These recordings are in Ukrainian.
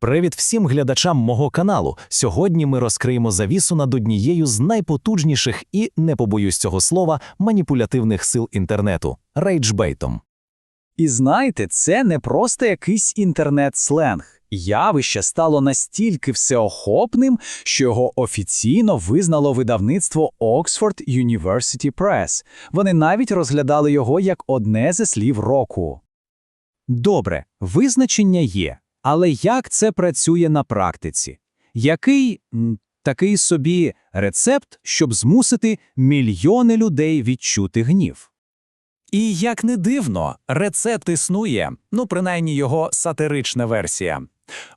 Привіт всім глядачам мого каналу. Сьогодні ми розкриємо завісу над однією з найпотужніших і, не побоюсь цього слова, маніпулятивних сил інтернету рейджбейтом. І знаєте, це не просто якийсь інтернет-сленг. Явище стало настільки всеохопним, що його офіційно визнало видавництво Oxford University Press. Вони навіть розглядали його як одне зі слів року. Добре, визначення є, але як це працює на практиці? Який такий собі рецепт, щоб змусити мільйони людей відчути гнів? І як не дивно, рецепт існує, ну принаймні його сатирична версія.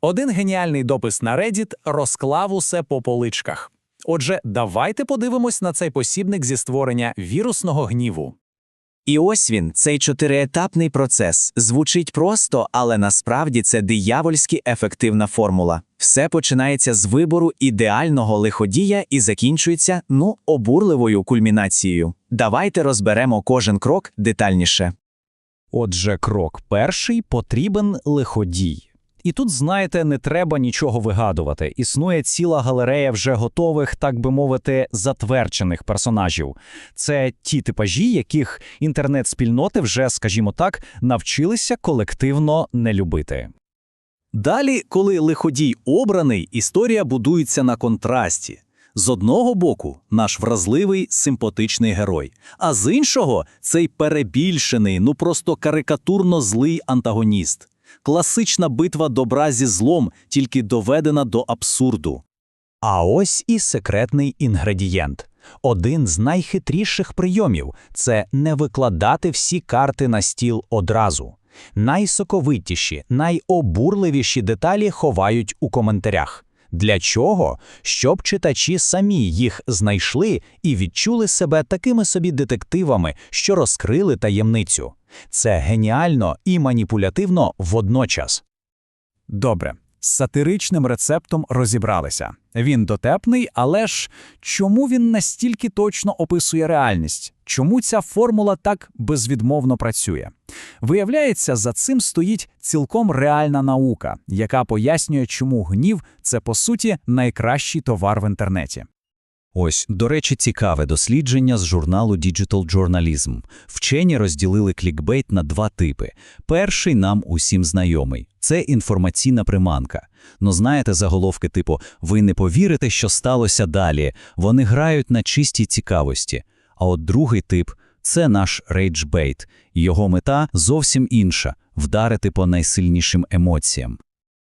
Один геніальний допис на Reddit розклав усе по поличках. Отже, давайте подивимось на цей посібник зі створення вірусного гніву. І ось він, цей чотириетапний процес. Звучить просто, але насправді це диявольськи ефективна формула. Все починається з вибору ідеального лиходія і закінчується, ну, обурливою кульмінацією. Давайте розберемо кожен крок детальніше. Отже, крок перший потрібен лиходій. І тут, знаєте, не треба нічого вигадувати. Існує ціла галерея вже готових, так би мовити, затверджених персонажів. Це ті типажі, яких інтернет-спільноти вже, скажімо так, навчилися колективно не любити. Далі, коли лиходій обраний, історія будується на контрасті. З одного боку, наш вразливий, симпатичний герой, а з іншого цей перебільшений, ну просто карикатурно злий антагоніст. Класична битва добра зі злом, тільки доведена до абсурду. А ось і секретний інгредієнт. Один з найхитріших прийомів це не викладати всі карти на стіл одразу. Найсоковитіші, найобурливіші деталі ховають у коментарях. Для чого? Щоб читачі самі їх знайшли і відчули себе такими собі детективами, що розкрили таємницю. Це геніально і маніпулятивно водночас. Добре, з сатиричним рецептом розібралися. Він дотепний, але ж чому він настільки точно описує реальність? Чому ця формула так безвідмовно працює? Виявляється, за цим стоїть цілком реальна наука, яка пояснює, чому гнів це по суті найкращий товар в інтернеті. Ось, до речі, цікаве дослідження з журналу Digital Journalism. Вчені розділили клікбейт на два типи. Перший нам усім знайомий – це інформаційна приманка. Ну знаєте заголовки типу «Ви не повірите, що сталося далі», вони грають на чистій цікавості. А от другий тип – це наш рейджбейт. Його мета зовсім інша – вдарити по найсильнішим емоціям.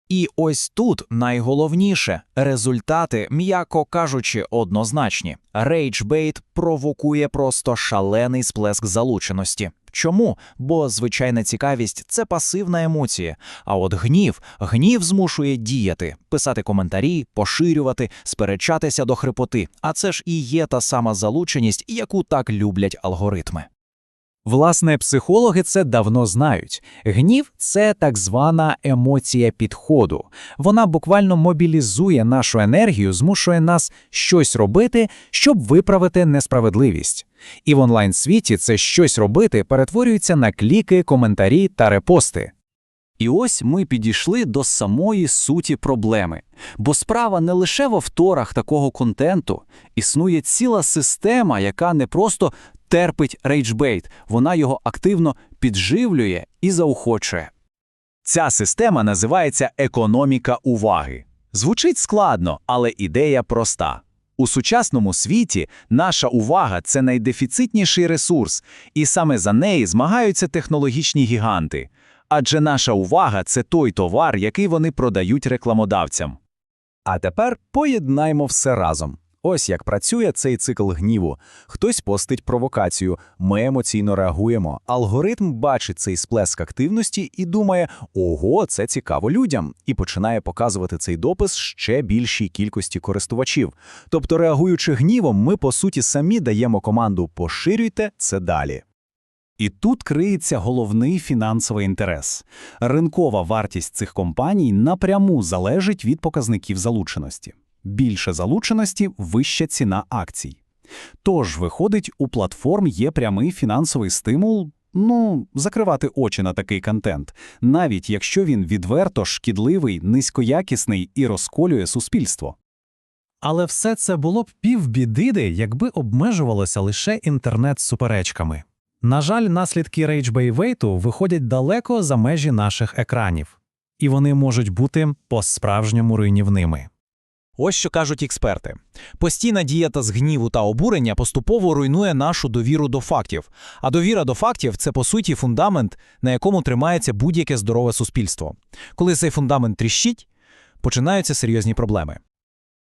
І ось тут найголовніше результати, м'яко кажучи, однозначні. Рейджбейт провокує просто шалений сплеск залученості. Чому? Бо звичайна цікавість це пасивна емоція. А от гнів, гнів змушує діяти, писати коментарі, поширювати, сперечатися до хрипоти. А це ж і є та сама залученість, яку так люблять алгоритми. Власне, психологи це давно знають. Гнів це так звана емоція підходу. Вона буквально мобілізує нашу енергію, змушує нас щось робити, щоб виправити несправедливість. І в онлайн-світі це щось робити перетворюється на кліки, коментарі та репости. І ось ми підійшли до самої суті проблеми. Бо справа не лише в авторах такого контенту, існує ціла система, яка не просто терпить рейджбейт, вона його активно підживлює і заохочує. Ця система називається економіка уваги. Звучить складно, але ідея проста. У сучасному світі наша увага це найдефіцитніший ресурс, і саме за неї змагаються технологічні гіганти. Адже наша увага це той товар, який вони продають рекламодавцям. А тепер поєднаймо все разом. Ось як працює цей цикл гніву. Хтось постить провокацію, ми емоційно реагуємо. Алгоритм бачить цей сплеск активності і думає: ого, це цікаво людям, і починає показувати цей допис ще більшій кількості користувачів. Тобто, реагуючи гнівом, ми по суті самі даємо команду поширюйте це далі. І тут криється головний фінансовий інтерес. Ринкова вартість цих компаній напряму залежить від показників залученості. Більше залученості вища ціна акцій. Тож, виходить, у платформ є прямий фінансовий стимул ну, закривати очі на такий контент, навіть якщо він відверто шкідливий, низькоякісний і розколює суспільство. Але все це було б півбідиди, якби обмежувалося лише інтернет-суперечками. На жаль, наслідки рейджбейвейту виходять далеко за межі наших екранів, і вони можуть бути по-справжньому руйнівними. Ось що кажуть експерти. Постійна дієта з гніву та обурення поступово руйнує нашу довіру до фактів. А довіра до фактів це по суті фундамент, на якому тримається будь-яке здорове суспільство. Коли цей фундамент тріщить, починаються серйозні проблеми.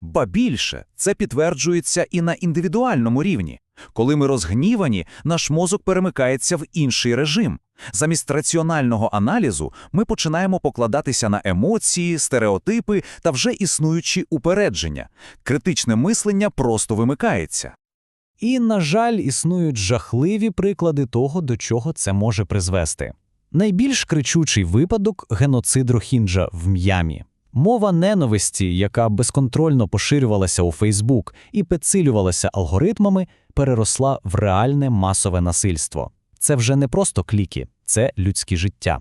Ба більше, це підтверджується і на індивідуальному рівні. Коли ми розгнівані, наш мозок перемикається в інший режим. Замість раціонального аналізу ми починаємо покладатися на емоції, стереотипи та вже існуючі упередження. Критичне мислення просто вимикається. І, на жаль, існують жахливі приклади того, до чого це може призвести. Найбільш кричучий випадок геноцид Рохінджа в М'ямі. Мова ненависті, яка безконтрольно поширювалася у Фейсбук і підсилювалася алгоритмами, переросла в реальне масове насильство. Це вже не просто кліки, це людське життя.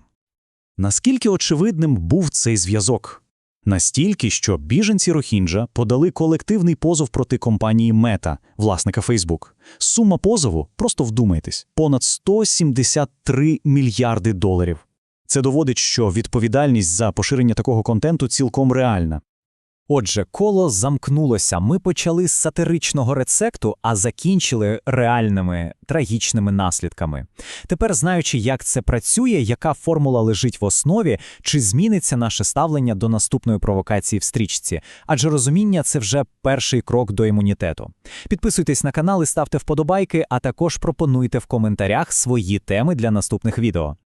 Наскільки очевидним був цей зв'язок? Настільки, що біженці Рохінджа подали колективний позов проти компанії Мета, власника Facebook. Сума позову, просто вдумайтесь, понад 173 мільярди доларів. Це доводить, що відповідальність за поширення такого контенту цілком реальна. Отже, коло замкнулося. Ми почали з сатиричного рецепту, а закінчили реальними трагічними наслідками. Тепер, знаючи, як це працює, яка формула лежить в основі, чи зміниться наше ставлення до наступної провокації в стрічці, адже розуміння це вже перший крок до імунітету. Підписуйтесь на канал і ставте вподобайки, а також пропонуйте в коментарях свої теми для наступних відео.